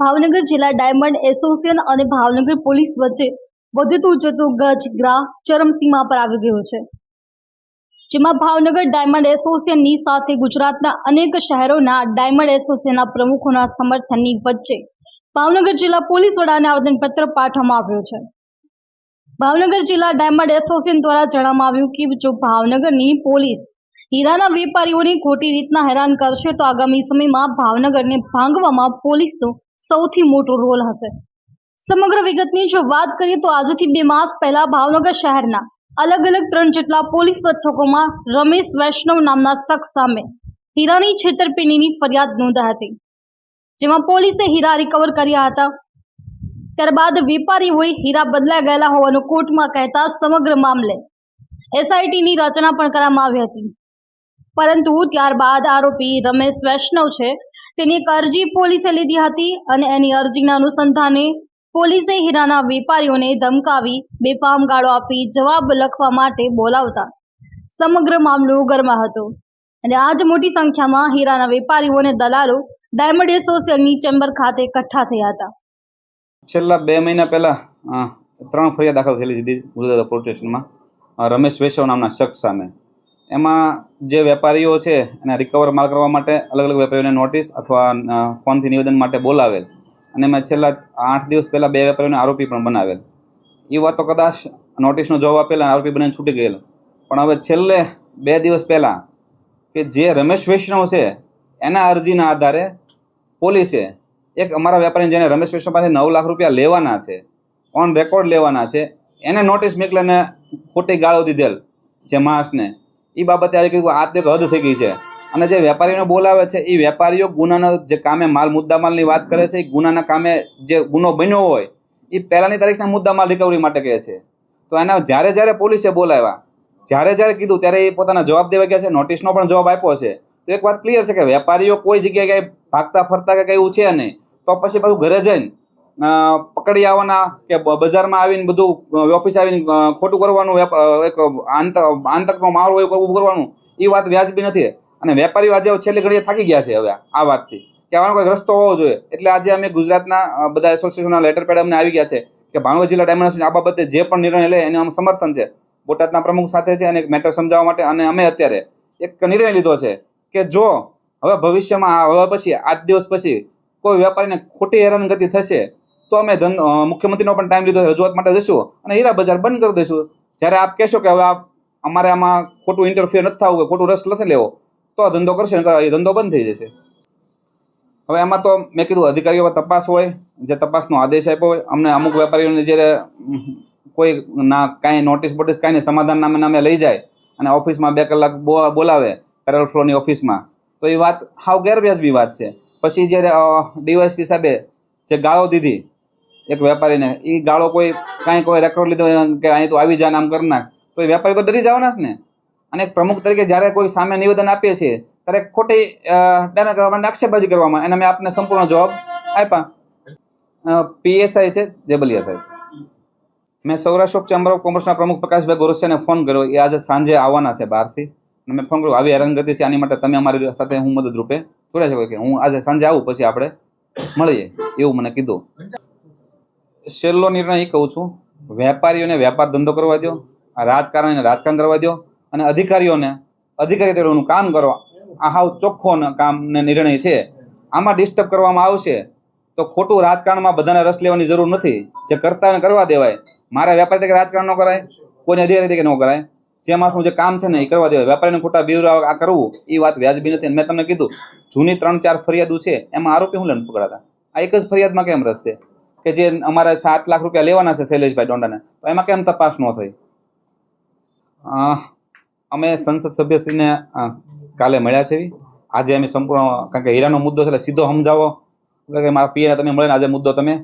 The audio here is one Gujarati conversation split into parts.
ભાવનગર જિલ્લા ડાયમંડ એસોસિએશન અને ભાવનગર પોલીસ વચ્ચે વધતું જતું ગજગ્રાહ ચરમસીમા પર આવી ગયો છે. જેમાં ભાવનગર ડાયમંડ એસોસિએશનની સાથે ગુજરાતના અનેક શહેરોના ડાયમંડ એસોસિએશનના પ્રમુખોના સમર્થનની વચ્ચે ભાવનગર જિલ્લા પોલીસ વડાને આવેદનપત્ર પાઠવવામાં આવ્યો છે. ભાવનગર જિલ્લા ડાયમંડ એસોસિએશન દ્વારા જણાવવામાં આવ્યું કે જો ભાવનગરની પોલીસ હીરાના વેપારીઓને ખોટી રીતના હેરાન કરશે તો આગામી સમયમાં ભાવનગરને ભાંગવામાં પોલીસનો સૌથી મોટો રોલ હશે. સમગ્ર વિગતની જો વાત કરીએ તો આજથી બે માસ પહેલા ભાવનગર શહેરના અલગ અલગ ત્રણ જેટલા પોલીસ મથકોમાં રમેશ વૈષ્ણવ નામના શખ્સ સામે હીરાની છેતરપિંડીની ફરિયાદ નોંધાઈ હતી. જેમાં પોલીસે હીરા રિકવર કર્યા હતા. ત્યારબાદ વેપારીઓએ હીરા બદલાઈ ગયેલા હોવાનું કોર્ટમાં કહેતા સમગ્ર મામલે એસઆઈટીની રચના પણ કરવામાં આવી હતી. પરંતુ ત્યારબાદ આરોપી રમેશ વૈષ્ણવ છે તેની એક અરજી પોલીસે લીધી હતી અને એની અરજીના અનુસંધાને પોલીસે હીરાના વેપારીઓને ધમકાવી, બેફામ ગાળો આપી, જવાબ લખવા માટે બોલાવતા. સમગ્ર મામલો ગરમા હતો. અને આજ મોટી સંખ્યામાં હીરાના વેપારીઓ અને દલાલો ડાયમંડ એસોસિએશનની ચેમ્બર ખાતે એકઠા થયા હતા. છેલ્લા બે મહિના પહેલા ત્રણ ફરિયાદ દાખલ થયેલી હતી ગુજરાત પોલીસ સ્ટેશનમાં. રમેશ વૈષ્ણવ નામના શખ્સ સામે. એમાં જે વેપારીઓ છે, એને રિકવર માલ કરવા માટે અલગ અલગ વેપારીઓને નોટિસ અથવા ફોનથી નિવેદન માટે બોલાવેલ. અને એમાં છેલ્લા આઠ દિવસ પહેલાં બે વેપારીઓને આરોપી પણ બનાવેલ. એ વાતો કદાચ નોટિસનો જવાબ આપેલા આરોપી બનીને છૂટી ગયેલ. પણ હવે છેલ્લે બે દિવસ પહેલાં કે જે રમેશ વૈષ્ણવ છે, એના અરજીના આધારે પોલીસે એક અમારા વેપારી જેને રમેશ વૈષ્ણવ પાસે નવ લાખ રૂપિયા લેવાના છે ઓન રેકોર્ડ લેવાના છે, એને નોટિસ મોકલીને ખોટી ગાળો દીધેલ, જે માણસને એ બાબતે આજે કીધું આ તો હદ થઈ ગઈ છે. અને જે વેપારીઓને બોલાવે છે એ વેપારીઓ ગુનાનો જે કામે માલ, મુદ્દામાલની વાત કરે છે એ ગુનાના કામે જે ગુનો બન્યો હોય એ પહેલાંની તારીખના મુદ્દામાલ રિકવરી માટે કહે છે. તો એના જ્યારે જ્યારે પોલીસે બોલાવ્યા, જ્યારે જ્યારે કીધું, ત્યારે એ પોતાના જવાબ દેવા ગયા છે, નોટિસનો પણ જવાબ આપ્યો છે. તો એક વાત ક્લિયર છે કે વેપારીઓ કોઈ જગ્યાએ કંઈ ભાગતા ફરતા કે કંઈ એવું છે નહીં, તો પછી પાછું ઘરે જઈને પકડી આવવાના કે બજારમાં આવીને બધું ઓફિસ આવીને ખોટું કરવાનું એક આંતક આંતકનો માહોલ હોય ઊભું કરવાનું એ વાત વ્યાજબી નથી. અને વેપારીઓ આજે છેલ્લી ઘડીએ થાકી ગયા છે હવે આ વાતથી. કે આવાનો કોઈ રસ્તો હોવો જોઈએ. એટલે આજે અમે ગુજરાતના બધા એસોસિએશનના લેટર પેડ અમને આવી ગયા છે કે ભાણવડ જિલ્લા ડાયમંડ આ બાબતે જે પણ નિર્ણય લે એને અમે સમર્થન છે. બોટાદના પ્રમુખ સાથે છે અને એક મેટર સમજાવવા માટે અને અમે અત્યારે એક નિર્ણય લીધો છે કે જો હવે ભવિષ્યમાં હવે પછી, આજ દિવસ પછી કોઈ વેપારીને ખોટી હેરાનગતિ થશે તો અમે ધન મુખ્યમંત્રીનો પણ ટાઈમ લીધો રજૂઆત માટે જઈશું અને હીરા બજાર બંધ કરી દઈશું. જ્યારે આપ કહેશો કે હવે આ, અમારે આમાં ખોટું ઇન્ટરફિયર નથી થવું કે ખોટું રસ નથી લેવો, તો આ ધંધો કરશે ને એ ધંધો બંધ થઈ જશે. હવે એમાં તો મેં કીધું અધિકારીઓ તપાસ હોય, જે તપાસનો આદેશ આપ્યો હોય, અમને અમુક વેપારીઓને જ્યારે કોઈ ના કાંઈ નોટિસ બોટિસ કાંઈ નહીં, સમાધાન નામે નામે લઈ જાય અને ઓફિસમાં બે કલાક બોલાવે પેરલ ફ્લોરની ઓફિસમાં, તો એ વાત હાવ ગેરવ્યાજબી વાત છે. પછી જ્યારે ડીવાયસપી સાહેબે જે ગાળો દીધી એક વેપારીને એ ગાળો કોઈ કાંઈ કોઈ રેકોર્ડ લીધો કે અહીં તો આવી જા આમ કરી નાખ, તો એ વેપારી તો ડરી જવાના જ ને. અને એક પ્રમુખ તરીકે જ્યારે કોઈ સામે નિવેદન આપીએ છીએ, ત્યારે ખોટી ડેમેજ કરવા માટે આક્ષેપબાજી કરવામાં. એને મેં આપને સંપૂર્ણ જવાબ આપ્યા. પીએસઆઈ છે, જેબલિયા સાહેબ. મેં સૌરાષ્ટ્ર ઓફ ચેમ્બર ઓફ કોમર્સના પ્રમુખ પ્રકાશભાઈ ગોરસિયાને ફોન કર્યો. એ આજે સાંજે આવવાના છે બહારથી. અને મેં ફોન કર્યો, આવી હેરાનગતિ છે આની માટે તમે અમારી સાથે હું મદદરૂપે. જોડ્યા શકો કે હું આજે સાંજે આવું, પછી આપણે મળીએ, એવું મને કીધું. છેલ્લો નિર્ણય એ કહું છું, વેપારીઓને વેપાર ધંધો કરવા દો આ રાજકારણીને રાજકારણ કરવા દો અને અધિકારીઓને અધિકારી તરીકેનું કામ કરો. આ હાવ ચોખ્ખો કામને નિર્ણય છે. આમાં ડિસ્ટર્બ કરવામાં આવશે તો ખોટું રાજકારણમાં બધાને રસ લેવાની જરૂર નથી. જે કરતા કરવા દેવાય. મારા વેપારી તરીકે રાજકારણ ન કરાય, કોઈને અધિકારી તરીકે ન કરાય. જે માણસનું જે કામ છે ને એ કરવા દેવાય. વેપારીને ખોટા બીવરા આ કરવું એ વાત વ્યાજબી નથી. મેં તમને કીધું, જૂની ત્રણ ચાર ફરિયાદો છે, એમાં આરોપી હું લઈને પકડાતા. આ એક જ ફરિયાદમાં કેમ રસ છે? કે જે અમારે સાત લાખ રૂપિયા લેવાના છે શૈલેષભાઈ ડોંડાને તો એમાં કેમ તપાસ ન થઈ? અમે સંસદ સભ્યશ્રીને કાલે મળ્યા છે આજે અમે સંપૂર્ણ, કારણ કે હીરાનો મુદ્દો છે એટલે સીધો સમજાવો. કે મારા પીએને તમે મળે આજે મુદ્દો તમે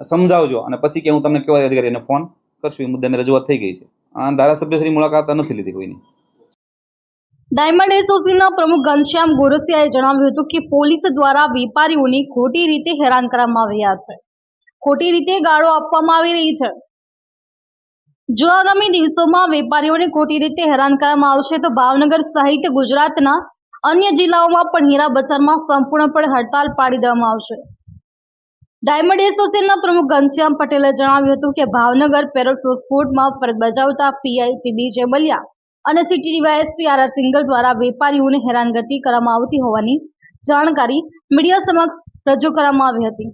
સમજાવજો. અને પછી કે હું તમને કેવા અધિકારીને ફોન કરશું, એ મુદ્દે મેં રજૂઆત થઈ ગઈ છે. ધારાસભ્યશ્રી મુલાકાત નથી લીધી કોઈની. ડાયમંડ એસોસિએશનના પ્રમુખ ઘનશ્યામ ગોરસિયાએ જણાવ્યું હતું કે પોલીસ દ્વારા વેપારીઓની ખોટી રીતે હેરાન કરવામાં આવ્યા છે. ખોટી રીતે ગાળો આપવામાં આવી રહી છે. જો આગામી દિવસોમાં વેપારીઓને ખોટી રીતે હેરાન કરવામાં આવશે, તો ભાવનગર સહિત ગુજરાતના અન્ય જિલ્લાઓમાં પણ હીરા બજારમાં સંપૂર્ણપણે હડતાલ પાડી દેવામાં આવશે. ડાયમંડ એસોસિએશનના પ્રમુખ ઘનશ્યામ પટેલે જણાવ્યું હતું કે ભાવનગર પેરોલ કોર્ટમાં ફરજ બજાવતા પીઆઈ પીડી જેમલિયા અને city DYSP R R Singal દ્વારા વેપારીઓને હેરાનગતિ કરવામાં આવતી હોવાની જાણકારી મીડિયા સમક્ષ રજૂ કરવામાં આવી હતી.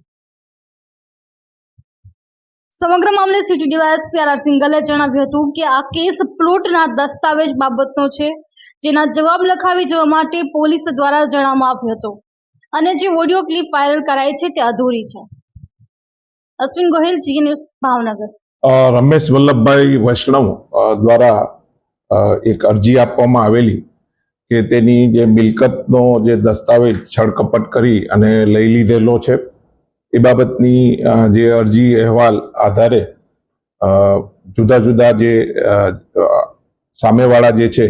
સમગ્ર મામલે સિટી ડીવાયએસપી આર સિંગલે જણાવ્યું હતું કે આ કેસ પ્લોટના દસ્તાવેજ બાબતનો છે, જેના જવાબ લખાવી જવા માટે પોલીસ દ્વારા જણાવવામાં આવ્યો હતો. અને જે ઓડિયો ક્લિપ વાયરલ કરાઈ છે તે અધૂરી છે. અશ્વિન ગોહિલ, જી ન્યૂઝ, ભાવનગર. રમેશ વલ્લભભાઈ વૈષ્ણવ દ્વારા એક અરજી આપવામાં આવેલી કે તેની જે મિલકતનો જે દસ્તાવેજ, છળકપટ કરી અને લઈ લીધેલો છે. એ બાબતની જે અરજી અહેવાલ આધારે જુદા જુદા જે સામેવાળા જે છે,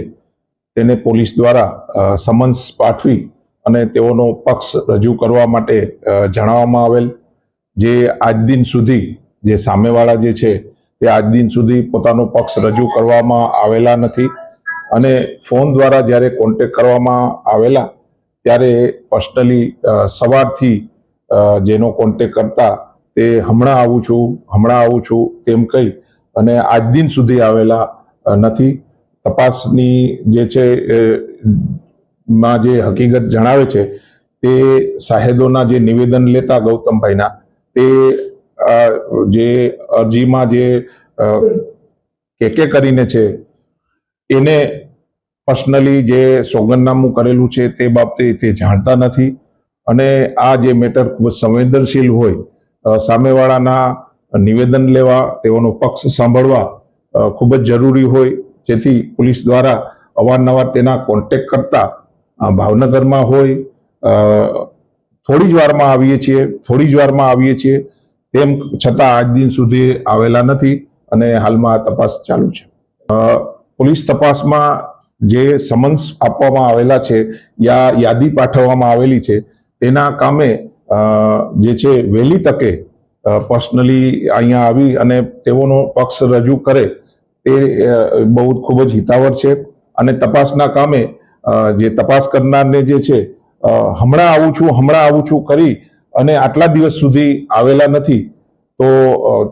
તેને પોલીસ દ્વારા સમન્સ પાઠવી અને તેઓનો પક્ષ રજૂ કરવા માટે જણાવવામાં આવેલ. જે આજ દિન સુધી જે સામેવાળા જે છે, તે આજ દિન સુધી પોતાનો પક્ષ રજૂ કરવામાં આવેલા નથી અને ફોન દ્વારા જ્યારે કોન્ટેક કરવામાં આવેલા, ત્યારે પર્સનલી સવારથી જેનો કોન્ટેક કરતા તે હમણાં આવું છું, હમણાં આવું છું, તેમ કહી અને આજ દિન સુધી આવેલા નથી. તપાસની જે છે માં જે હકીકત જણાવે છે, તે સાહેદોના જે નિવેદન લેતા ગૌતમભાઈના, તે જે અરજીમાં જે કે કે કરીને છે, એને પર્સનલી જે સોગંદનામું કરેલું છે તે બાબતે તે જાણતા નથી. અને આ જે મેટર ખૂબ જ સંવેદનશીલ હોય સામેવાળાના નિવેદન લેવા, તેઓનો પક્ષ સાંભળવા ખૂબ જ જરૂરી હોય. જેથી પોલીસ દ્વારા અવારનવાર તેના કોન્ટેક કરતા ભાવનગરમાં હોય થોડી જ વારમાં આવીએ છીએ, થોડી જ વારમાં આવીએ છીએ. તેમ છતાં આજ દિન સુધી આવેલા નથી અને હાલમાં તપાસ ચાલુ છે. પોલીસ તપાસમાં જે સમન્સ આપવામાં આવેલા છે, યા યાદી પાઠવવામાં આવેલી છે તેના કામે જે છે વહેલી તકે પર્સનલી અહીંયા આવી અને તેઓનો પક્ષ રજૂ કરે, તે બહુ ખૂબ જ હિતાવર છે. અને તપાસના કામે જે તપાસ કરનારને જે છે હમણાં આવું છું, હમણાં આવું છું કરી અને આટલા દિવસ સુધી આવેલા નથી, તો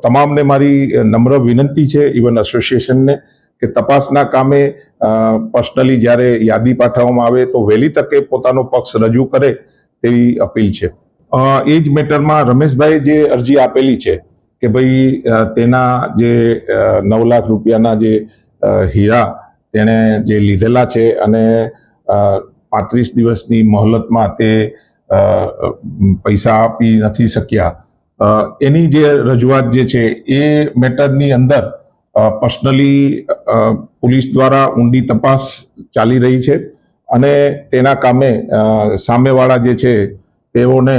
તમામને મારી નમ્ર વિનંતી છે, ઇવન એસોસિએશનને, કે તપાસના કામે પર્સનલી જ્યારે યાદી પાઠવવામાં આવે તો વહેલી તકે પોતાનો પક્ષ રજૂ કરે તેવી અપીલ છે. એ જ મેટરમાં રમેશભાઈ જે અરજી આપેલી છે કે ભાઈ તેના જે નવ લાખ રૂપિયાના જે હીરા તેણે જે લીધેલા છે અને પાંત્રીસ દિવસની મહોલતમાં તે પૈસા આપી નથી શક્યા. એની જે રજૂઆત જે છે એ મેટરની અંદર પર્સનલી પોલીસ દ્વારા ઊંડી તપાસ ચાલી રહી છે. અને તેના કામે સામેવાળા જે છે, તેઓને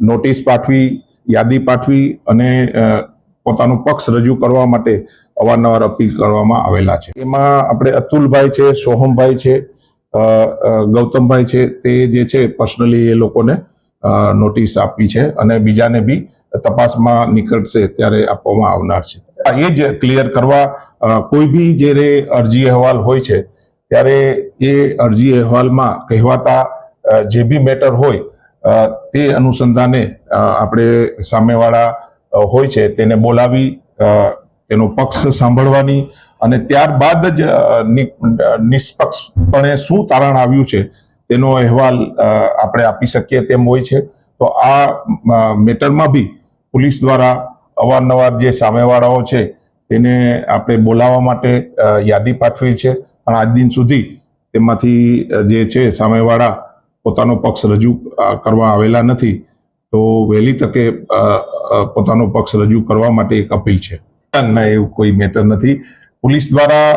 નોટિસ પાઠવી, યાદી પાઠવી અને પોતાનો પક્ષ રજૂ કરવા માટે અવારનવાર અપીલ કરવામાં આવેલા છે. એમાં આપણે અતુલભાઈ છે, સોહમભાઈ છે ગૌતમભાઈ છે, તે જે છે, પર્સનલી એ લોકોને નોટિસ આપી છે અને બીજાને બી તપાસમાં નીકળશે ત્યારે આપવામાં આવનાર છે. એ જ ક્લિયર કરવા કોઈ બી જ્યારે અરજી અહેવાલ હોય છે ત્યારે એ અરજી અહેવાલમાં કહેવાતા જે બી મેટર હોય તે અનુસંધાને આપણે સામેવાળા હોય છે તેને બોલાવી તેનો પક્ષ સાંભળવાની અને ત્યારબાદ જ નિષ્પક્ષપણે શું તારણ આવ્યું છે તેનો અહેવાલ આપણે આપી શકીએ તેમ હોય છે. તો આ મેટરમાં બી પોલીસ દ્વારા અવારનવાર જે સામેવાળાઓ છે તેને આપણે બોલાવવા માટે યાદી પાઠવી છે. પણ આજ દિન સુધી તેમાંથી જે છે સામેવાળા પોતાનો પક્ષ રજૂ કરવા આવેલા નથી, તો વહેલી તકે પોતાનો પક્ષ રજૂ કરવા માટે એક અપીલ છે. ના, એવું કોઈ મેટર નથી. પોલીસ દ્વારા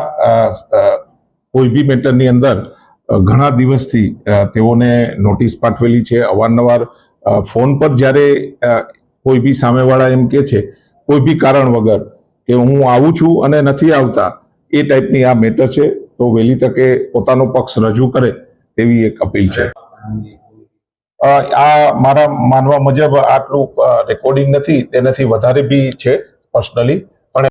કોઈ બી મેટરની અંદર ઘણા દિવસથી તેઓને નોટિસ પાઠવેલી છે. અવારનવાર ફોન પર જ્યારે કોઈ બી સામેવાળા એમ કે છે, કોઈ બી કારણ વગર કે હું આવું છું અને નથી આવતા, એ ટાઈપની આ મેટર છે. તો વહેલી તકે પોતાનો પક્ષ રજૂ કરે તેવી એક અપીલ છે. આ મારા માનવા મુજબ આટલું રેકોર્ડિંગ નથી, તેનાથી વધારે બી છે પર્સનલી